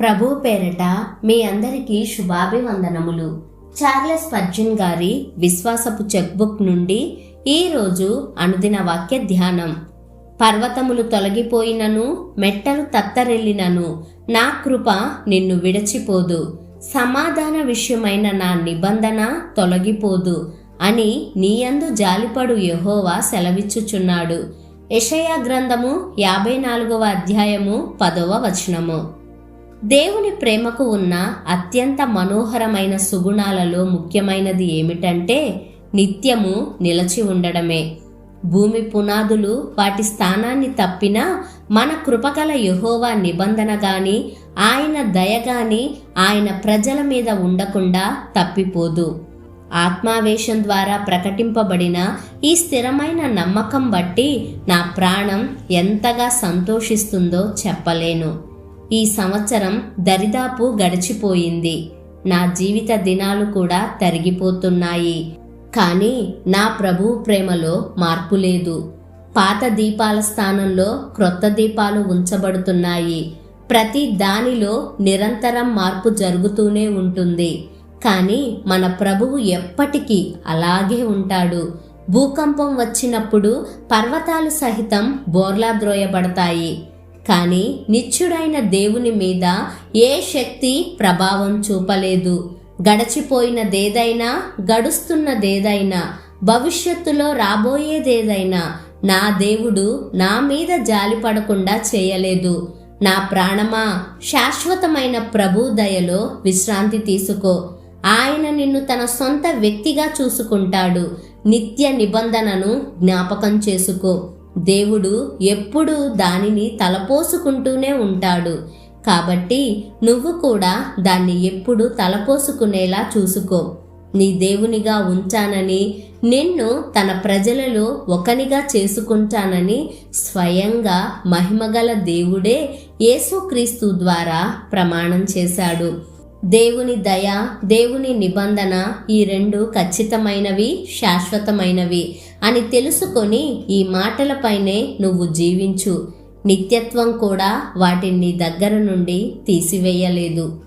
ప్రభు పేరట మీ అందరికీ శుభాభివందనములు. చార్లెస్ పర్జున్ గారి విశ్వాసపు చెక్బుక్ నుండి ఈరోజు అనుదిన వాక్య ధ్యానం. పర్వతములు తొలగిపోయినను మెట్టలు తత్తరెల్లినను నా కృప నిన్ను విడచిపోదు. సమాధాన విషయమైన నా నిబంధన తొలగిపోదు అని నీయందు జాలిపడు యహోవా సెలవిచ్చుచున్నాడు. యషయా గ్రంథము యాభై నాలుగవ అధ్యాయము పదవ వచనము. దేవుని ప్రేమకు ఉన్న అత్యంత మనోహరమైన సుగుణాలలో ముఖ్యమైనది ఏమిటంటే నిత్యము నిలచి ఉండడమే. భూమి పునాదులు వాటి స్థానాన్ని తప్పినా మన కృపగల యహోవా నిబంధన గాని ఆయన దయ గాని ఆయన ప్రజల మీద ఉండకుండా తప్పిపోదు. ఆత్మావేశం ద్వారా ప్రకటింపబడిన ఈ స్థిరమైన నమ్మకం బట్టి నా ప్రాణం ఎంతగా సంతోషిస్తుందో చెప్పలేను. ఈ సంవత్సరం దరిదాపు గడిచిపోయింది. నా జీవిత దినాలు కూడా తరిగిపోతున్నాయి. కానీ నా ప్రభు ప్రేమలో మార్పు లేదు. పాత దీపాల స్థానంలో క్రొత్త దీపాలు ఉంచబడుతున్నాయి. ప్రతి దానిలో నిరంతరం మార్పు జరుగుతూనే ఉంటుంది. కానీ మన ప్రభువు ఎప్పటికీ అలాగే ఉంటాడు. భూకంపం వచ్చినప్పుడు పర్వతాలు సహితం బోర్లా ద్రోయబడతాయి కానీ నిత్యుడైన దేవుని మీద ఏ శక్తి ప్రభావం చూపలేదు. గడచిపోయినదేదైనా గడుస్తున్నదేదైనా భవిష్యత్తులో రాబోయేదేదైనా నా దేవుడు నా మీద జాలిపడకుండా చేయలేదు. నా ప్రాణమా శాశ్వతమైన ప్రభు దయలో విశ్రాంతి తీసుకో. ఆయన నిన్ను తన సొంత వ్యక్తిగా చూసుకుంటాడు. నిత్య నిబంధనను జ్ఞాపకం చేసుకో. దేవుడు ఎప్పుడూ దానిని తలపోసుకుంటూనే ఉంటాడు. కాబట్టి నువ్వు కూడా దాన్ని ఎప్పుడు తలపోసుకునేలా చూసుకో. నీ దేవునిగా ఉంచానని నిన్ను తన ప్రజలలో ఒకనిగా చేసుకుంటానని స్వయంగా మహిమగల దేవుడే యేసుక్రీస్తు ద్వారా ప్రమాణం చేశాడు. దేవుని దయ దేవుని నిబంధన ఈ రెండు ఖచ్చితమైనవి శాశ్వతమైనవి అని తెలుసుకొని ఈ మాటలపైనే నువ్వు జీవించు. నిత్యత్వం కూడా వాటిని దగ్గర నుండి తీసివేయలేదు.